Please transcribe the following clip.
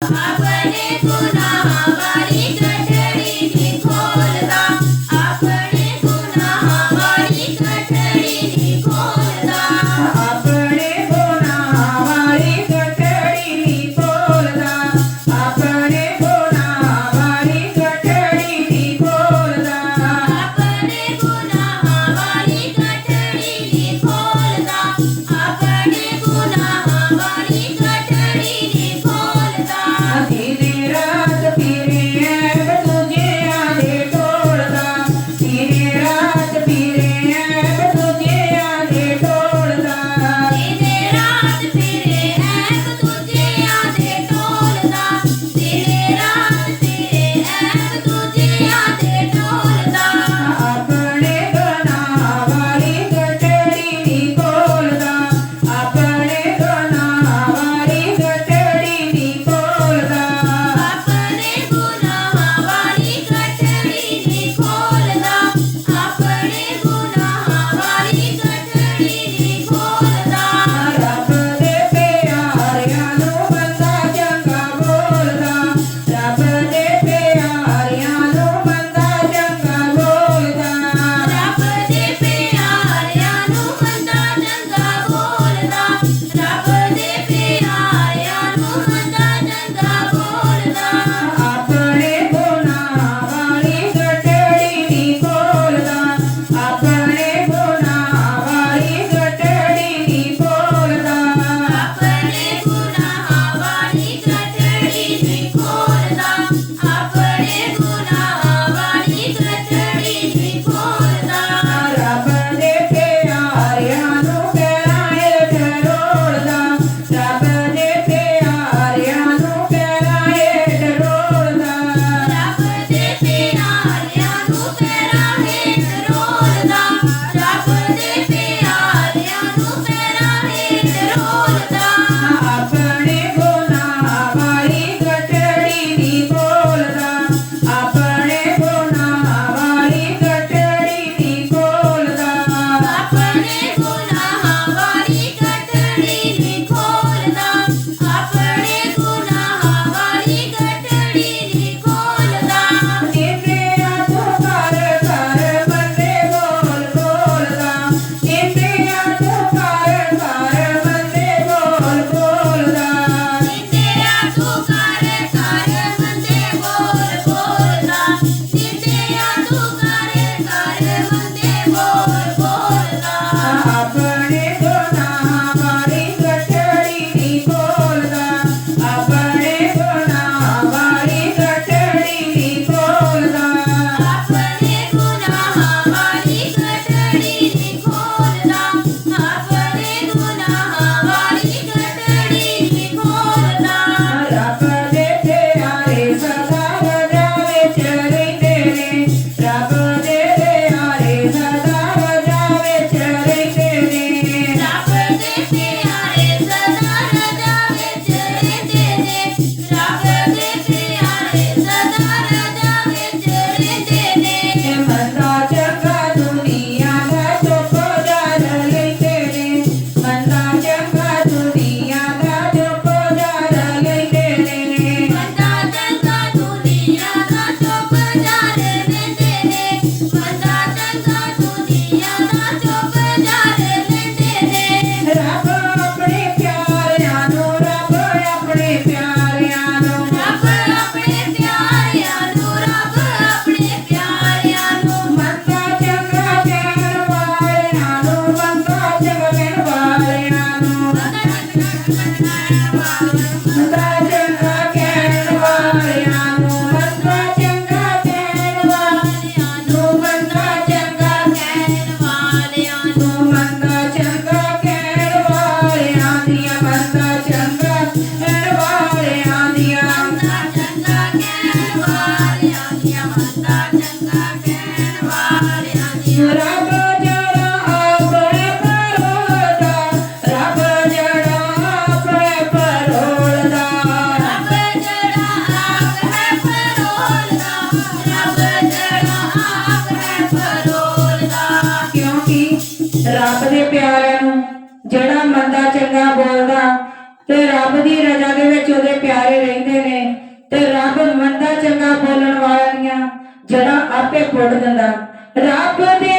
I Yeah. Bye. 天门大 ਜਿਹੜਾ ਬੰਦਾ ਚੰਗਾ ਬੋਲਦਾ ਤੇ ਰੱਬ ਦੀ ਰਜ਼ਾ ਦੇ ਵਿੱਚ ਉਹਦੇ ਪਿਆਰੇ ਰਹਿੰਦੇ ਨੇ ਤੇ ਰੱਬ ਬੰਦਾ ਚੰਗਾ ਬੋਲਣ ਵਾਲਿਆਂ ਦੀਆਂ ಜನ ಅಪ್ಪೆ ಕೊಡದಂದ ರಾಪದೇ